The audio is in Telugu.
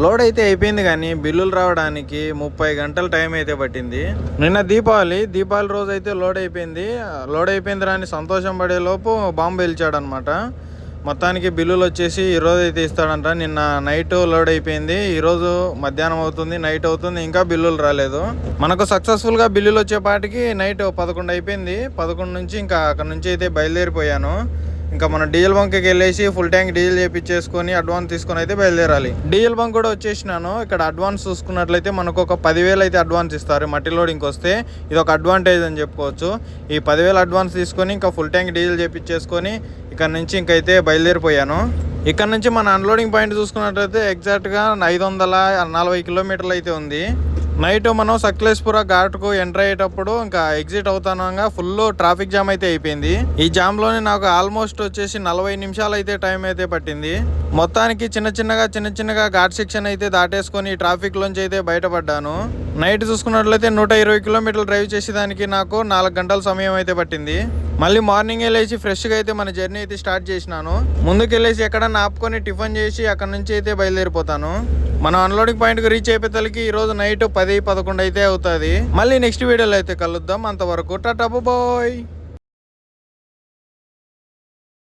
లోడ్ అయితే అయిపోయింది కానీ బిల్లులు రావడానికి ముప్పై గంటల టైం అయితే పట్టింది. నిన్న దీపావళి దీపావళి రోజు అయితే లోడ్ అయిపోయింది లోడ్ అయిపోయింది రాని సంతోషం పడేలోపు బాంబు పేల్చాడు అనమాట మొత్తానికి బిల్లులు వచ్చేసి ఈరోజు అయితే ఇస్తాడంట. నిన్న నైట్ లోడ్ అయిపోయింది ఈరోజు మధ్యాహ్నం అవుతుంది నైట్ అవుతుంది ఇంకా బిల్లులు రాలేదు. మనకు సక్సెస్ఫుల్గా బిల్లులు వచ్చేపాటికి నైట్ పదకొండు అయిపోయింది. పదకొండు నుంచి ఇంకా అక్కడ నుంచి అయితే బయలుదేరిపోయాను. ఇంకా మన డీజిల్ బంక్కి వెళ్ళేసి ఫుల్ ట్యాంక్ డీజిల్ చేపించేసుకొని అడ్వాన్స్ తీసుకొని అయితే బయలుదేరాలి. డీజిల్ బంక్ కూడా వచ్చేసినాను. ఇక్కడ అడ్వాన్స్ చూసుకున్నట్లయితే మనకు ఒక పదివేలు అయితే అడ్వాన్స్ ఇస్తారు. మట్టి లోడింగ్కి వస్తే ఇది ఒక అడ్వాంటేజ్ అని చెప్పుకోవచ్చు. ఈ పదివేలు అడ్వాన్స్ తీసుకొని ఇంకా ఫుల్ ట్యాంక్ డీజిల్ చేపించేసుకొని ఇక్కడ నుంచి ఇంకైతే బయలుదేరిపోయాను. ఇక్కడ నుంచి మన అన్లోడింగ్ పాయింట్ చూసుకున్నట్లయితే ఎగ్జాక్ట్గా ఐదు వందల నలభై కిలోమీటర్లు అయితే ఉంది. నైట్ మనం సక్లేశ్పుర ఘాట్కు ఎంటర్ అయ్యేటప్పుడు ఇంకా ఎగ్జిట్ అవుతానంగా ఫుల్ ట్రాఫిక్ జామ్ అయితే అయిపోయింది. ఈ జామ్లోనే నాకు ఆల్మోస్ట్ వచ్చేసి నలభై నిమిషాలు అయితే టైం అయితే పట్టింది. మొత్తానికి చిన్న చిన్నగా చిన్న చిన్నగా ఘాట్ సెక్షన్ అయితే దాటేసుకొని ట్రాఫిక్ లోంచి అయితే బయటపడ్డాను. నైట్ చూసుకున్నట్లయితే నూట ఇరవై కిలోమీటర్లు డ్రైవ్ చేసేదానికి నాకు నాలుగు గంటల సమయం అయితే పట్టింది. మళ్ళీ మార్నింగ్ వెళ్ళేసి ఫ్రెష్గా అయితే మన జర్నీ అయితే స్టార్ట్ చేసినాను. ముందుకు వెళ్ళేసి ఎక్కడన్నా ఆపుకొని టిఫిన్ చేసి అక్కడ నుంచి అయితే బయలుదేరిపోతాను. మనం అన్లోడింగ్ పాయింట్కి రీచ్ అయిపోయేసరికి ఈ రోజు నైట్ పది పదకొండు అయితే అవుతుంది. మళ్ళీ నెక్స్ట్ వీడియోలో అయితే కలుద్దాం. అంతవరకు టాటా బాయ్.